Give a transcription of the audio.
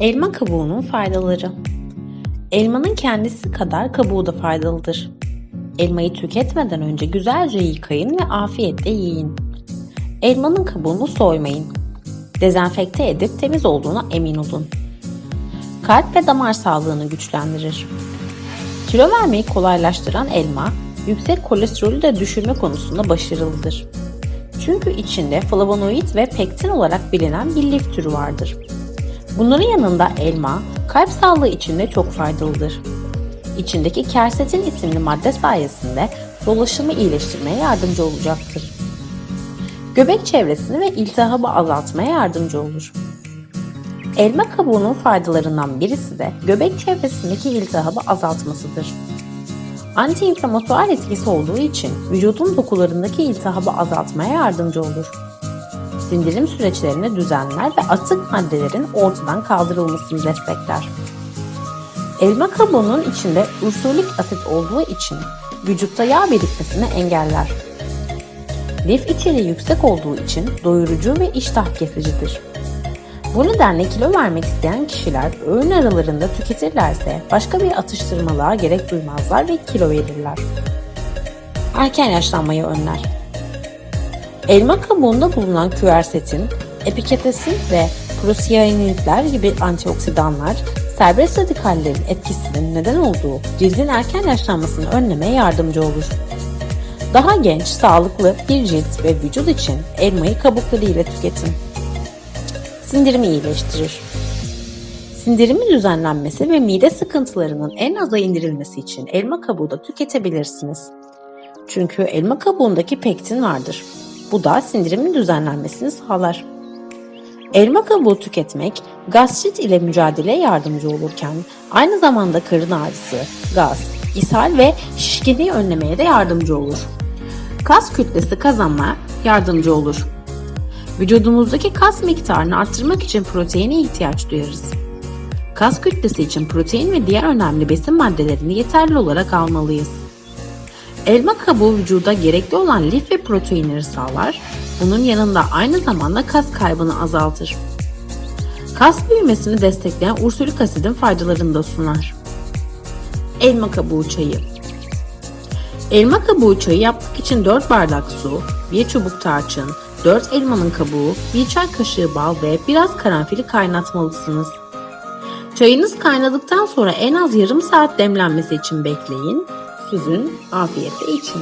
Elma kabuğunun faydaları Elmanın kendisi kadar kabuğu da faydalıdır. Elmayı tüketmeden önce güzelce yıkayın ve afiyetle yiyin. Elmanın kabuğunu soymayın. Dezenfekte edip temiz olduğuna emin olun. Kalp ve damar sağlığını güçlendirir. Kilo vermeyi kolaylaştıran elma, yüksek kolesterolü de düşürme konusunda başarılıdır. Çünkü içinde flavonoid ve pektin olarak bilinen bir lif türü vardır. Bunların yanında elma, kalp sağlığı için de çok faydalıdır. İçindeki kersetin isimli madde sayesinde dolaşımı iyileştirmeye yardımcı olacaktır. Göbek çevresini ve iltihabı azaltmaya yardımcı olur. Elma kabuğunun faydalarından birisi de göbek çevresindeki iltihabı azaltmasıdır. Antiinflamatuar etkisi olduğu için vücudun dokularındaki iltihabı azaltmaya yardımcı olur. Sindirim süreçlerini düzenler ve atık maddelerin ortadan kaldırılmasını destekler. Elma kabuğunun içinde ursolik asit olduğu için vücutta yağ birikmesini engeller. Lif içeriği yüksek olduğu için doyurucu ve iştah kesicidir. Bu nedenle kilo vermek isteyen kişiler öğün aralarında tüketirlerse başka bir atıştırmalığa gerek duymazlar ve kilo verirler. Erken yaşlanmayı önler. Elma kabuğunda bulunan küversetin, epiketesin ve prosiyanidler gibi antioksidanlar serbest radikallerin etkisinin neden olduğu cildin erken yaşlanmasını önlemeye yardımcı olur. Daha genç, sağlıklı bir cilt ve vücut için elmayı kabukları ile tüketin. Sindirimi iyileştirir. Sindirimin düzenlenmesi ve mide sıkıntılarının en aza indirilmesi için elma kabuğu da tüketebilirsiniz. Çünkü elma kabuğundaki pektin vardır. Bu da sindirimin düzenlenmesini sağlar. Elma kabuğu tüketmek gastrit ile mücadeleye yardımcı olurken aynı zamanda karın ağrısı, gaz, ishal ve şişkinliği önlemeye de yardımcı olur. Kas kütlesi kazanmaya yardımcı olur. Vücudumuzdaki kas miktarını arttırmak için proteine ihtiyaç duyarız. Kas kütlesi için protein ve diğer önemli besin maddelerini yeterli olarak almalıyız. Elma kabuğu vücuda gerekli olan lif ve proteinleri sağlar, bunun yanında aynı zamanda kas kaybını azaltır. Kas büyümesini destekleyen ursolik asidin faydalarını da sunar. Elma kabuğu çayı Elma kabuğu çayı yapmak için 4 bardak su, 1 çubuk tarçın, 4 elmanın kabuğu, 1 çay kaşığı bal ve biraz karanfili kaynatmalısınız. Çayınız kaynadıktan sonra en az yarım saat demlenmesi için bekleyin. Süzün, afiyetle için.